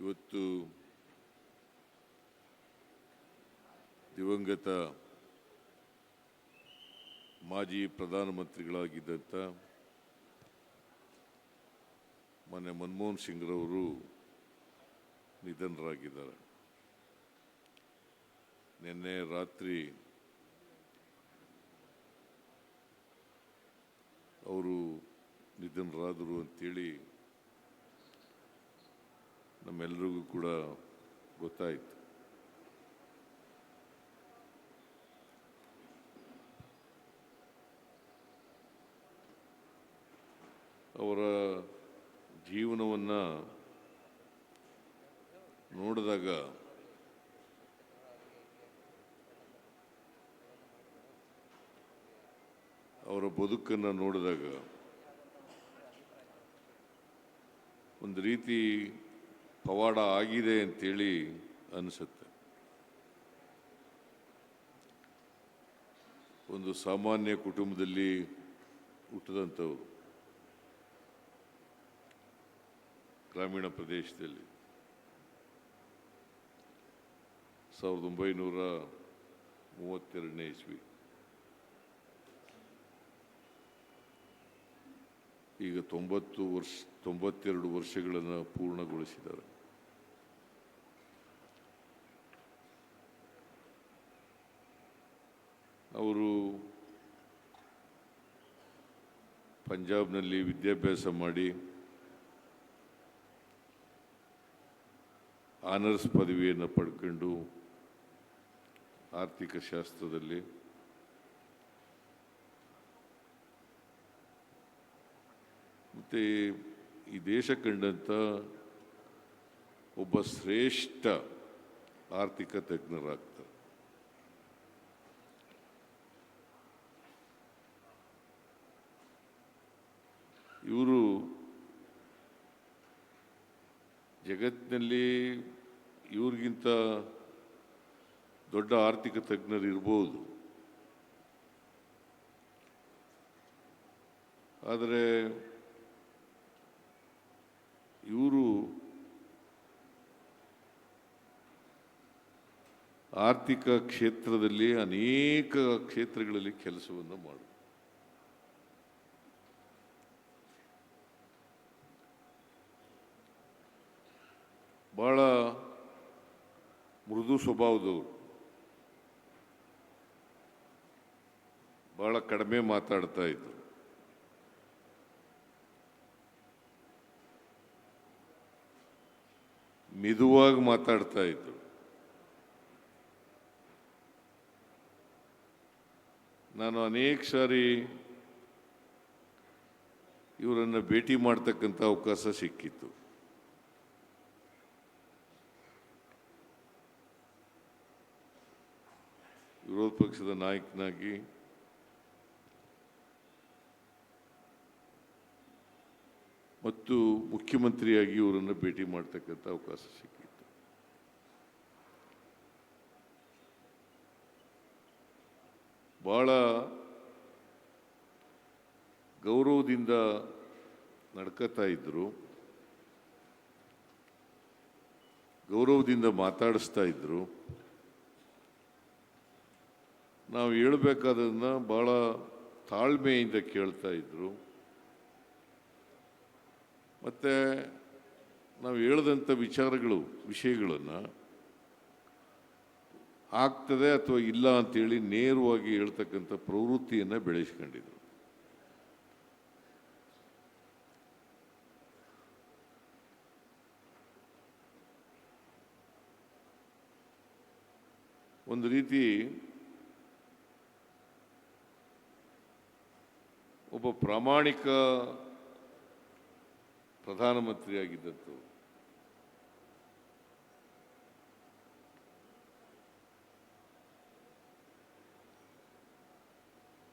ಇವತ್ತು ದಿವಂಗತ ಮಾಜಿ ಪ್ರಧಾನಮಂತ್ರಿಗಳಾಗಿದ್ದಂಥ ಮೊನ್ನೆ ಮನಮೋಹನ್ ಸಿಂಗ್ರವರು ನಿಧನರಾಗಿದ್ದಾರೆ. ನಿನ್ನೆ ರಾತ್ರಿ ಅವರು ನಿಧನರಾದರು ಅಂತೇಳಿ ನಮ್ಮೆಲ್ಲರಿಗೂ ಕೂಡ ಗೊತ್ತಾಯಿತು. ಅವರ ಜೀವನವನ್ನು ನೋಡಿದಾಗ ಅವರ ಬದುಕನ್ನು ನೋಡಿದಾಗ ಒಂದು ರೀತಿ ಪವಾಡ ಆಗಿದೆ ಅಂತೇಳಿ ಅನಿಸುತ್ತೆ. ಒಂದು ಸಾಮಾನ್ಯ ಕುಟುಂಬದಲ್ಲಿ ಹುಟ್ಟಿದಂಥವ್ರು ಗ್ರಾಮೀಣ ಪ್ರದೇಶದಲ್ಲಿ ಸಾವಿರದ ಒಂಬೈನೂರ ಮೂವತ್ತೆರಡನೇ ಇಸ್ವಿ. ಈಗ ತೊಂಬತ್ತು ವರ್ಷ, ತೊಂಬತ್ತೆರಡು ವರ್ಷಗಳನ್ನು ಪೂರ್ಣಗೊಳಿಸಿದ್ದಾರೆ. ಅವರು ಪಂಜಾಬ್ನಲ್ಲಿ ವಿದ್ಯಾಭ್ಯಾಸ ಮಾಡಿ ಆನರ್ಸ್ ಪದವಿಯನ್ನು ಪಡ್ಕೊಂಡು ಆರ್ಥಿಕ ಶಾಸ್ತ್ರದಲ್ಲಿ ಮತ್ತು ಈ ದೇಶ ಕಂಡಂಥ ಒಬ್ಬ ಶ್ರೇಷ್ಠ ಆರ್ಥಿಕ ತಜ್ಞರಾಗ್ತಾರೆ. ಇವರು ಜಗತ್ತಿನಲ್ಲಿ ಇವ್ರಿಗಿಂತ ದೊಡ್ಡ ಆರ್ಥಿಕ ತಜ್ಞರು ಇರ್ಬೋದು ಆದರೆ ಇವರು ಆರ್ಥಿಕ ಕ್ಷೇತ್ರದಲ್ಲಿ ಅನೇಕ ಕ್ಷೇತ್ರಗಳಲ್ಲಿ ಕೆಲಸವನ್ನು ಮಾಡು. ಬಹಳ ಮೃದು ಸ್ವಭಾವದವರು. ಬಹಳ ಕಡಿಮೆ ಮಾತಾಡ್ತಾ ಇದ್ರು. ಮಿದುವಾಗಿ ಮಾತಾಡ್ತಾ ಇದ್ರು. ನಾನು ಅನೇಕ ಸಾರಿ ಇವರನ್ನು ಭೇಟಿ ಮಾಡ್ತಕ್ಕಂಥ ಅವಕಾಶ ಸಿಕ್ಕಿತ್ತು. ವಿರೋಧ ಪಕ್ಷದ ನಾಯಕನಾಗಿ ಮತ್ತು ಮುಖ್ಯಮಂತ್ರಿಯಾಗಿ ಇವರನ್ನು ಭೇಟಿ ಮಾಡ್ತಕ್ಕಂಥ ಅವಕಾಶ ಸಿಕ್ಕಿತ್ತು. ಬಹಳ ಗೌರವದಿಂದ ನಡ್ಕೋತಾ ಇದ್ರು. ಗೌರವದಿಂದ ಮಾತಾಡಿಸ್ತಾ ಇದ್ರು. ನಾವು ಹೇಳ್ಬೇಕಾದನ್ನ ಬಹಳ ತಾಳ್ಮೆಯಿಂದ ಕೇಳ್ತಾ ಇದ್ರು. ಮತ್ತು ನಾವು ಹೇಳ್ದಂಥ ವಿಚಾರಗಳು, ವಿಷಯಗಳನ್ನು ಆಗ್ತದೆ ಅಥವಾ ಇಲ್ಲ ಅಂತೇಳಿ ನೇರವಾಗಿ ಹೇಳ್ತಕ್ಕಂಥ ಪ್ರವೃತ್ತಿಯನ್ನು ಬೆಳೆಸ್ಕೊಂಡಿದ್ರು. ಒಂದು ರೀತಿ ಒಬ್ಬ ಪ್ರಾಮಾಣಿಕ ಪ್ರಧಾನಮಂತ್ರಿಯಾಗಿದ್ದಂಥವು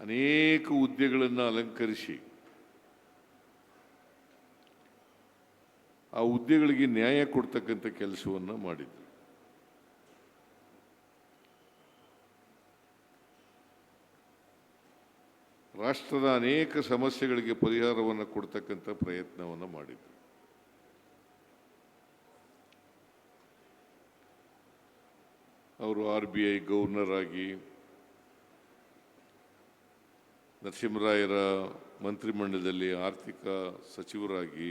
ಅನೇಕ ಹುದ್ದೆಗಳನ್ನು ಅಲಂಕರಿಸಿ ಆ ಹುದ್ದೆಗಳಿಗೆ ನ್ಯಾಯ ಕೊಡ್ತಕ್ಕಂಥ ಕೆಲಸವನ್ನು ಮಾಡಿದ್ರು. ರಾಷ್ಟ್ರದ ಅನೇಕ ಸಮಸ್ಯೆಗಳಿಗೆ ಪರಿಹಾರವನ್ನು ಕೊಡ್ತಕ್ಕಂಥ ಪ್ರಯತ್ನವನ್ನು ಮಾಡಿದ್ರು. ಅವರು ಆರ್ ಬಿ ಐ ಗವರ್ನರ್ ಆಗಿ ನರಸಿಂಹರಾಯರ ಮಂತ್ರಿಮಂಡಲದಲ್ಲಿ ಆರ್ಥಿಕ ಸಚಿವರಾಗಿ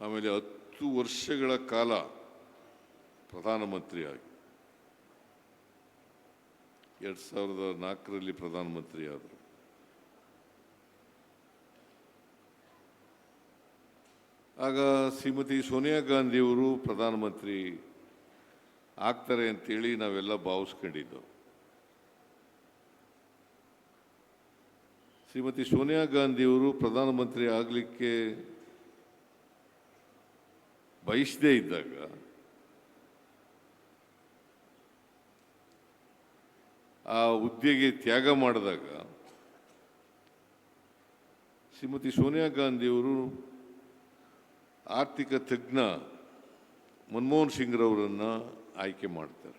ಆಮೇಲೆ ಹತ್ತು ವರ್ಷಗಳ ಕಾಲ ಪ್ರಧಾನಮಂತ್ರಿಯಾಗಿ ಎರಡು ಸಾವಿರದ ನಾಲ್ಕರಲ್ಲಿ ಪ್ರಧಾನಮಂತ್ರಿ ಆದರು ಆಗ ಶ್ರೀಮತಿ ಸೋನಿಯಾ ಗಾಂಧಿಯವರು ಪ್ರಧಾನಮಂತ್ರಿ ಆಗ್ತಾರೆ ಅಂತೇಳಿ ನಾವೆಲ್ಲ ಭಾವಿಸ್ಕೊಂಡಿದ್ದೆವು. ಶ್ರೀಮತಿ ಸೋನಿಯಾ ಗಾಂಧಿಯವರು ಪ್ರಧಾನಮಂತ್ರಿ ಆಗಲಿಕ್ಕೆ ಬಯಸದೇ ಇದ್ದಾಗ ಆ ಹುದ್ದೆಗೆ ತ್ಯಾಗ ಮಾಡಿದಾಗ ಶ್ರೀಮತಿ ಸೋನಿಯಾ ಗಾಂಧಿಯವರು ಆರ್ಥಿಕ ತಜ್ಞ ಮನಮೋಹನ್ ಸಿಂಗ್ರವರನ್ನು ಆಯ್ಕೆ ಮಾಡ್ತಾರೆ.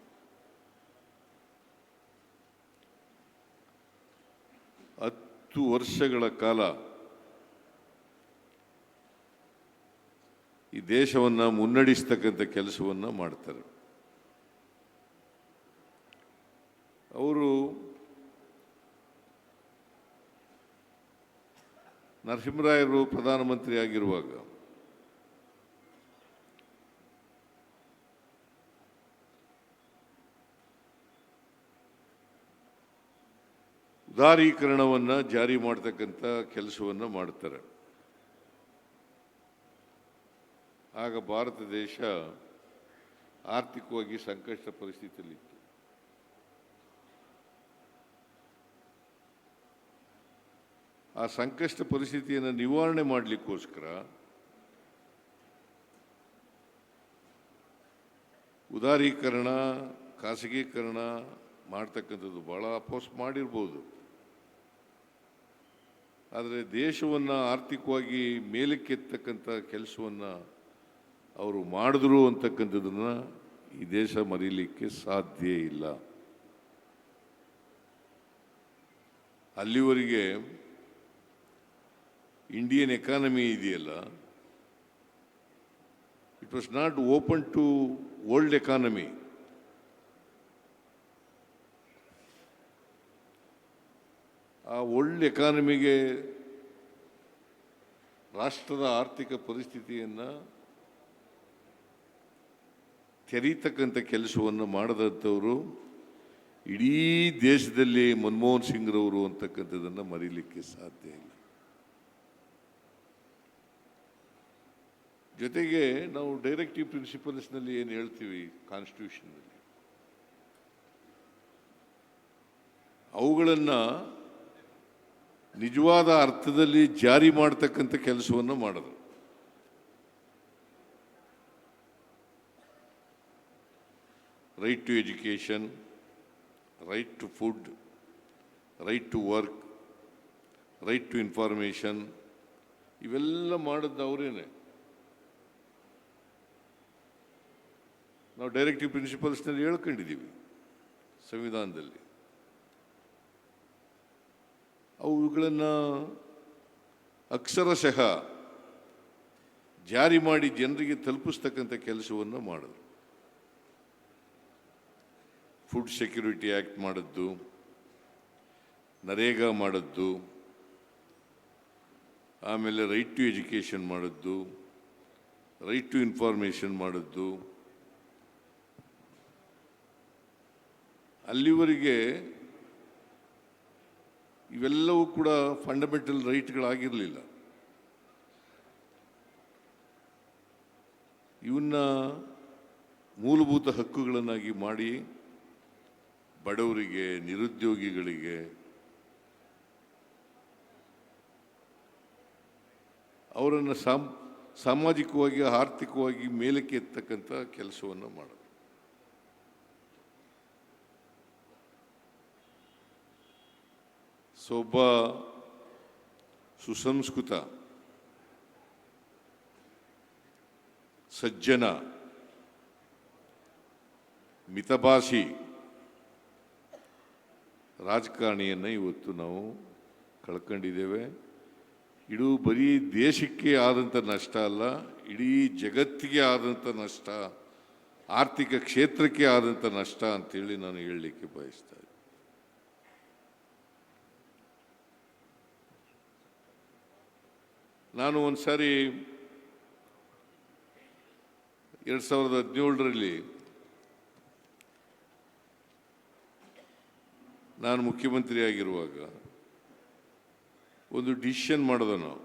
ಹತ್ತು ವರ್ಷಗಳ ಕಾಲ ಈ ದೇಶವನ್ನು ಮುನ್ನಡೆಸ್ತಕ್ಕಂಥ ಕೆಲಸವನ್ನ ಮಾಡ್ತಾರೆ. ಅವರು ನರಸಿಂಹರಾಯರು ಪ್ರಧಾನಮಂತ್ರಿ ಆಗಿರುವಾಗ ಉದಾರೀಕರಣವನ್ನು ಜಾರಿ ಮಾಡ್ತಕ್ಕಂಥ ಕೆಲಸವನ್ನು ಮಾಡ್ತಾರೆ. ಆಗ ಭಾರತ ದೇಶ ಆರ್ಥಿಕವಾಗಿ ಸಂಕಷ್ಟ ಪರಿಸ್ಥಿತಿಯಲ್ಲಿತ್ತು. ಆ ಸಂಕಷ್ಟ ಪರಿಸ್ಥಿತಿಯನ್ನು ನಿವಾರಣೆ ಮಾಡಲಿಕ್ಕೋಸ್ಕರ ಉದಾರೀಕರಣ, ಖಾಸಗೀಕರಣ ಮಾಡ್ತಕ್ಕಂಥದ್ದು ಭಾಳ ಅಪೋಸ್ ಮಾಡಿರ್ಬೋದು. ಆದರೆ ದೇಶವನ್ನು ಆರ್ಥಿಕವಾಗಿ ಮೇಲಕ್ಕೆತ್ತಕ್ಕಂಥ ಕೆಲಸವನ್ನು ಅವರು ಮಾಡಿದ್ರು ಅಂತಕ್ಕಂಥದ್ದನ್ನ ಈ ದೇಶ ಮರೀಲಿಕ್ಕೆ ಸಾಧ್ಯ ಇಲ್ಲ. ಅಲ್ಲಿವರೆಗೆ ಇಂಡಿಯನ್ ಎಕಾನಮಿ ಇದೆಯಲ್ಲ it was not open to world economy ಆ ವರ್ಲ್ಡ್ ಎಕಾನಮಿಗೆ ರಾಷ್ಟ್ರದ ಆರ್ಥಿಕ ಪರಿಸ್ಥಿತಿಯನ್ನು ತೆರೀತಕ್ಕಂಥ ಕೆಲಸವನ್ನು ಮಾಡದಂಥವರು ಇಡೀ ದೇಶದಲ್ಲಿ ಮನಮೋಹನ್ ಸಿಂಗ್ರವರು ಅಂತಕ್ಕಂಥದ್ದನ್ನು ಮರೀಲಿಕ್ಕೆ ಸಾಧ್ಯ ಇಲ್ಲ. ಜೊತೆಗೆ ನಾವು ಡೈರೆಕ್ಟಿವ್ ಪ್ರಿನ್ಸಿಪಲ್ಸ್ನಲ್ಲಿ ಏನು ಹೇಳ್ತೀವಿ ಕಾನ್ಸ್ಟಿಟ್ಯೂಷನ್ನಲ್ಲಿ ಅವುಗಳನ್ನು ನಿಜವಾದ ಅರ್ಥದಲ್ಲಿ ಜಾರಿ ಮಾಡ್ತಕ್ಕಂಥ ಕೆಲಸವನ್ನು ಮಾಡೋದು. Right to education right to food right to work right to information ಇವೆಲ್ಲ ಮಾಡಿದ್ದು ಅವರೇನೆ ನಾವು ಡೈರೆಕ್ಟಿವ್ ಪ್ರಿನ್ಸಿಪಲ್ಸ್ನಲ್ಲಿ ಹೇಳ್ಕೊಂಡಿದ್ದೀವಿ ಸಂವಿಧಾನದಲ್ಲಿ. ಅವುಗಳನ್ನು ಅಕ್ಷರಶಃ ಜಾರಿ ಮಾಡಿ ಜನರಿಗೆ ತಲುಪಿಸ್ತಕ್ಕಂಥ ಕೆಲಸವನ್ನು ಮಾಡಿದ್ರು. ಫುಡ್ ಸೆಕ್ಯೂರಿಟಿ ಆ್ಯಕ್ಟ್ ಮಾಡಿದ್ದು, ನರೇಗಾ ಮಾಡಿದ್ದು, ಆಮೇಲೆ ರೈಟ್ ಟು ಎಜುಕೇಷನ್ ಮಾಡಿದ್ದು ರೈಟ್ ಟು ಇನ್ಫಾರ್ಮೇಷನ್ ಮಾಡಿದ್ದು ಅಲ್ಲಿವರೆಗೆ ಇವೆಲ್ಲವೂ ಕೂಡ ಫಂಡಮೆಂಟಲ್ ರೈಟ್ಗಳಾಗಿರಲಿಲ್ಲ ಇವನ್ನ ಮೂಲಭೂತ ಹಕ್ಕುಗಳನ್ನಾಗಿ ಮಾಡಿ ಬಡವರಿಗೆ, ನಿರುದ್ಯೋಗಿಗಳಿಗೆ, ಅವರನ್ನು ಸಾಮ್, ಸಾಮಾಜಿಕವಾಗಿ, ಆರ್ಥಿಕವಾಗಿ ಮೇಲಕ್ಕೆ ಎತ್ತಕ್ಕಂಥ ಕೆಲಸವನ್ನು ಮಾಡೋದು. ಸೊ ಒಬ್ಬ ಸುಸಂಸ್ಕೃತ ಸಜ್ಜನ ಮಿತಭಾಷಿ ರಾಜಕಾರಣಿಯನ್ನು ಇವತ್ತು ನಾವು ಕಳ್ಕೊಂಡಿದ್ದೇವೆ. ಇದು ಬರೀ ದೇಶಕ್ಕೆ ಆದಂಥ ನಷ್ಟ ಅಲ್ಲ, ಇಡೀ ಜಗತ್ತಿಗೆ ಆದಂಥ ನಷ್ಟ, ಆರ್ಥಿಕ ಕ್ಷೇತ್ರಕ್ಕೆ ಆದಂಥ ನಷ್ಟ ಅಂತೇಳಿ ನಾನು ಹೇಳಲಿಕ್ಕೆ ಬಯಸ್ತಾ ನಾನು ಒಂದು ಸಾರಿ ಎರಡು ಸಾವಿರದ ಹದಿನೇಳರಲ್ಲಿ ನಾನು ಮುಖ್ಯಮಂತ್ರಿ ಆಗಿರುವಾಗ ಒಂದು ಡಿಸಿಷನ್ ಮಾಡಿದೆ ನಾವು.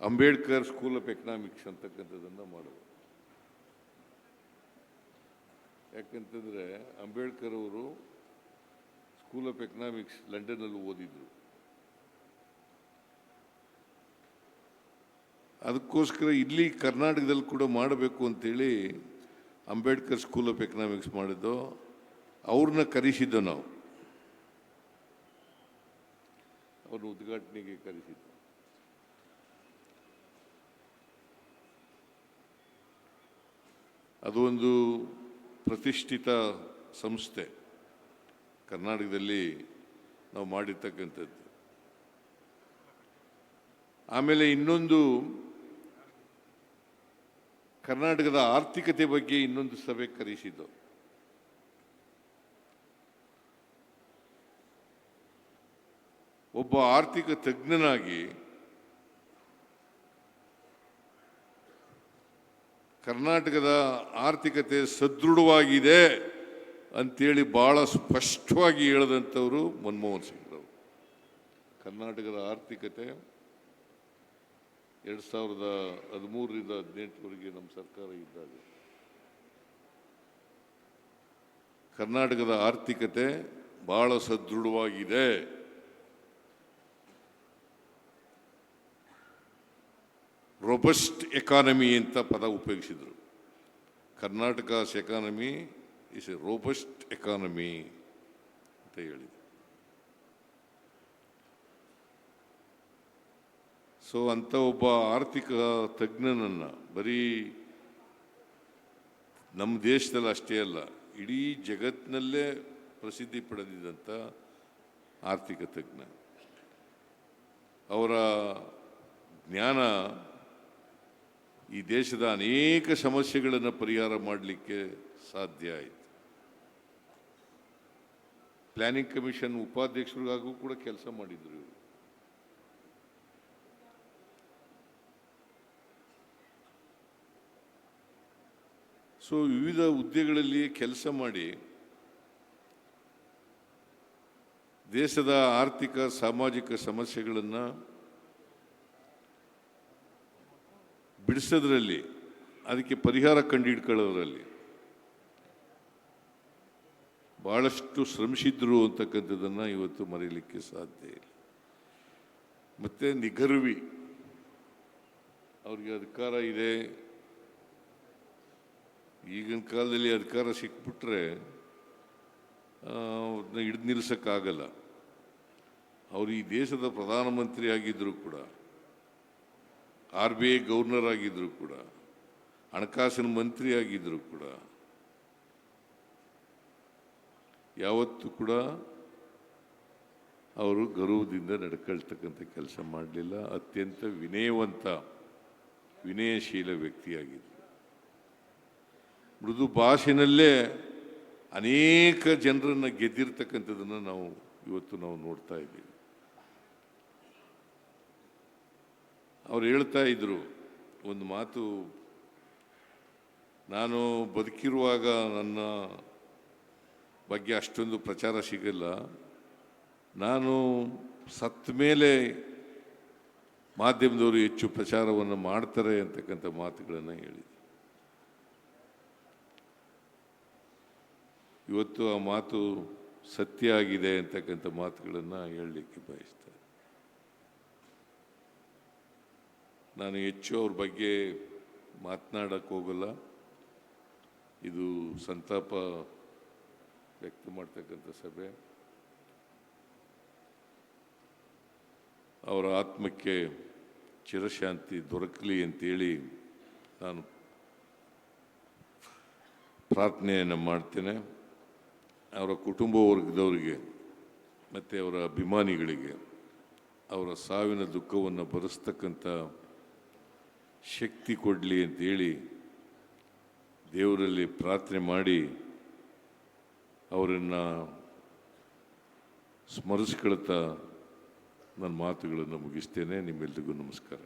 ಅಂಬೇಡ್ಕರ್ ಸ್ಕೂಲ್ ಆಫ್ ಎಕನಾಮಿಕ್ಸ್ ಅಂತಕ್ಕಂಥದ್ದನ್ನು ಮಾಡೋದು. ಯಾಕಂತಂದರೆ ಅಂಬೇಡ್ಕರ್ ಅವರು ಸ್ಕೂಲ್ ಆಫ್ ಎಕನಾಮಿಕ್ಸ್ ಲಂಡನ್ನಲ್ಲಿ ಓದಿದ್ರು. ಅದಕ್ಕೋಸ್ಕರ ಇಲ್ಲಿ ಕರ್ನಾಟಕದಲ್ಲಿ ಕೂಡ ಮಾಡಬೇಕು ಅಂತೇಳಿ ಅಂಬೇಡ್ಕರ್ ಸ್ಕೂಲ್ ಆಫ್ ಎಕನಾಮಿಕ್ಸ್ ಮಾಡಿದ್ದು. ಅವ್ರನ್ನ ಕರೆಸಿದ್ದು ನಾವು. ಅವ್ರನ್ನ ಉದ್ಘಾಟನೆಗೆ ಕರೆಸಿದ್ದು. ಅದು ಒಂದು ಪ್ರತಿಷ್ಠಿತ ಸಂಸ್ಥೆ. ಕರ್ನಾಟಕದಲ್ಲಿ ನಾವು ಮಾಡಿರ್ತಕ್ಕಂಥದ್ದು. ಆಮೇಲೆ ಇನ್ನೊಂದು ಕರ್ನಾಟಕದ ಆರ್ಥಿಕತೆ ಬಗ್ಗೆ ಇನ್ನೊಂದು ಸಭೆ ಕರೆಸಿದ್ದು. ಒಬ್ಬ ಆರ್ಥಿಕ ತಜ್ಞನಾಗಿ ಕರ್ನಾಟಕದ ಆರ್ಥಿಕತೆ ಸದೃಢವಾಗಿದೆ ಅಂತೇಳಿ ಬಹಳ ಸ್ಪಷ್ಟವಾಗಿ ಹೇಳಿದಂಥವರು ಮನಮೋಹನ್ ಸಿಂಗ್ರವರು ಕರ್ನಾಟಕದ ಆರ್ಥಿಕತೆ ಎರಡು ಸಾವಿರದ ಹದಿಮೂರರಿಂದ ಹದಿನೆಂಟರವರೆಗೆ ನಮ್ಮ ಸರ್ಕಾರ ಇದ್ದಾಗ ಕರ್ನಾಟಕದ ಆರ್ಥಿಕತೆ ಬಹಳ ಸದೃಢವಾಗಿದೆ. ರೊಬಸ್ಟ್ ಎಕಾನಮಿ ಅಂತ ಪದ ಉಪಯೋಗಿಸಿದರು. Karnataka's economy is a robust economy ಅಂತ ಹೇಳಿದರು. ಸೊ ಅಂಥ ಒಬ್ಬ ಆರ್ಥಿಕ ತಜ್ಞನನ್ನು ಬರೀ ನಮ್ಮ ದೇಶದಲ್ಲಿ ಅಷ್ಟೇ ಅಲ್ಲ, ಇಡೀ ಜಗತ್ತಿನಲ್ಲೇ ಪ್ರಸಿದ್ಧಿ ಪಡೆದಿದ್ದಂಥ ಆರ್ಥಿಕ ತಜ್ಞ. ಅವರ ಜ್ಞಾನ ಈ ದೇಶದ ಅನೇಕ ಸಮಸ್ಯೆಗಳನ್ನು ಪರಿಹಾರ ಮಾಡಲಿಕ್ಕೆ ಸಾಧ್ಯ ಆಯಿತು. ಪ್ಲಾನಿಂಗ್ ಕಮಿಷನ್ ಉಪಾಧ್ಯಕ್ಷರಿಗಾಗೂ ಕೂಡ ಕೆಲಸ ಮಾಡಿದ್ರು ಇವರು. ಸೊ ವಿವಿಧ ಹುದ್ದೆಗಳಲ್ಲಿ ಕೆಲಸ ಮಾಡಿ ದೇಶದ ಆರ್ಥಿಕ, ಸಾಮಾಜಿಕ ಸಮಸ್ಯೆಗಳನ್ನು ಬಿಡಿಸೋದ್ರಲ್ಲಿ, ಅದಕ್ಕೆ ಪರಿಹಾರ ಕಂಡುಹಿಡ್ಕೊಳ್ಳೋದ್ರಲ್ಲಿ ಭಾಳಷ್ಟು ಶ್ರಮಿಸಿದ್ರು ಅಂತಕ್ಕಂಥದ್ದನ್ನು ಇವತ್ತು ಮರೀಲಿಕ್ಕೆ ಸಾಧ್ಯ ಇಲ್ಲ. ಮತ್ತೆ ನಿಗರ್ವಿ ಅವ್ರಿಗೆ ಅಧಿಕಾರ ಇದೆ. ಈಗಿನ ಕಾಲದಲ್ಲಿ ಅಧಿಕಾರ ಸಿಕ್ಬಿಟ್ರೆ ಅವ್ರನ್ನ ಹಿಡಿದು ನಿಲ್ಲಿಸೋಕ್ಕಾಗಲ್ಲ ಅವರು ಈ ದೇಶದ ಪ್ರಧಾನಮಂತ್ರಿ ಆಗಿದ್ದರೂ ಕೂಡ, ಆರ್ ಬಿ ಐ ಗವರ್ನರ್ ಆಗಿದ್ದರೂ ಕೂಡ, ಹಣಕಾಸಿನ ಮಂತ್ರಿ ಆಗಿದ್ದರೂ ಕೂಡ, ಯಾವತ್ತೂ ಕೂಡ ಅವರು ಗೌರವದಿಂದ ನಡ್ಕೊಳ್ತಕ್ಕಂಥ ಕೆಲಸ ಮಾಡಲಿಲ್ಲ. ಅತ್ಯಂತ ವಿನಯವಂತ, ವಿನಯಶೀಲ ವ್ಯಕ್ತಿಯಾಗಿದ್ದರು ಮೃದು ಭಾಷೆಯಲ್ಲೇ ಅನೇಕ ಜನರನ್ನು ಗೆದ್ದಿರ್ತಕ್ಕಂಥದ್ದನ್ನು ನಾವು ಇವತ್ತು ನಾವು ನೋಡ್ತಾ ಇದ್ದೀವಿ. ಅವ್ರು ಹೇಳ್ತಾ ಇದ್ರು ಒಂದು ಮಾತು, ನಾನು ಬದುಕಿರುವಾಗ ನನ್ನ ಬಗ್ಗೆ ಅಷ್ಟೊಂದು ಪ್ರಚಾರ ಸಿಗಲ್ಲ. ನಾನು ಸತ್ತ ಮೇಲೆ ಮಾಧ್ಯಮದವರು ಹೆಚ್ಚು ಪ್ರಚಾರವನ್ನು ಮಾಡ್ತಾರೆ ಅಂತಕ್ಕಂಥ ಮಾತುಗಳನ್ನು ಹೇಳಿದ್ರು. ಇವತ್ತು ಆ ಮಾತು ಸತ್ಯ ಆಗಿದೆ ಅಂತಕ್ಕಂಥ ಮಾತುಗಳನ್ನು ಹೇಳಲಿಕ್ಕೆ ಬಯಸ್ತಾರೆ. ನಾನು ಹೆಚ್ಚು ಅವ್ರ ಬಗ್ಗೆ ಮಾತನಾಡಕ್ಕೆ ಹೋಗಲ್ಲ. ಇದು ಸಂತಾಪ ವ್ಯಕ್ತ ಮಾಡ್ತಕ್ಕಂಥ ಸಭೆ. ಅವರ ಆತ್ಮಕ್ಕೆ ಚಿರಶಾಂತಿ ದೊರಕಲಿ ಅಂತೇಳಿ ನಾನು ಪ್ರಾರ್ಥನೆಯನ್ನು ಮಾಡ್ತೇನೆ. ಅವರ ಕುಟುಂಬ ವರ್ಗದವರಿಗೆ ಮತ್ತು ಅವರ ಅಭಿಮಾನಿಗಳಿಗೆ ಅವರ ಸಾವಿನ ದುಃಖವನ್ನು ಭರಿಸ್ತಕ್ಕಂಥ ಶಕ್ತಿ ಕೊಡಲಿ ಅಂತೇಳಿ ದೇವರಲ್ಲಿ ಪ್ರಾರ್ಥನೆ ಮಾಡಿ ಅವರನ್ನು ಸ್ಮರಿಸ್ಕೊಳ್ತಾ ನನ್ನ ಮಾತುಗಳನ್ನು ಮುಗಿಸ್ತೇನೆ. ನಿಮ್ಮೆಲ್ರಿಗೂ ನಮಸ್ಕಾರ.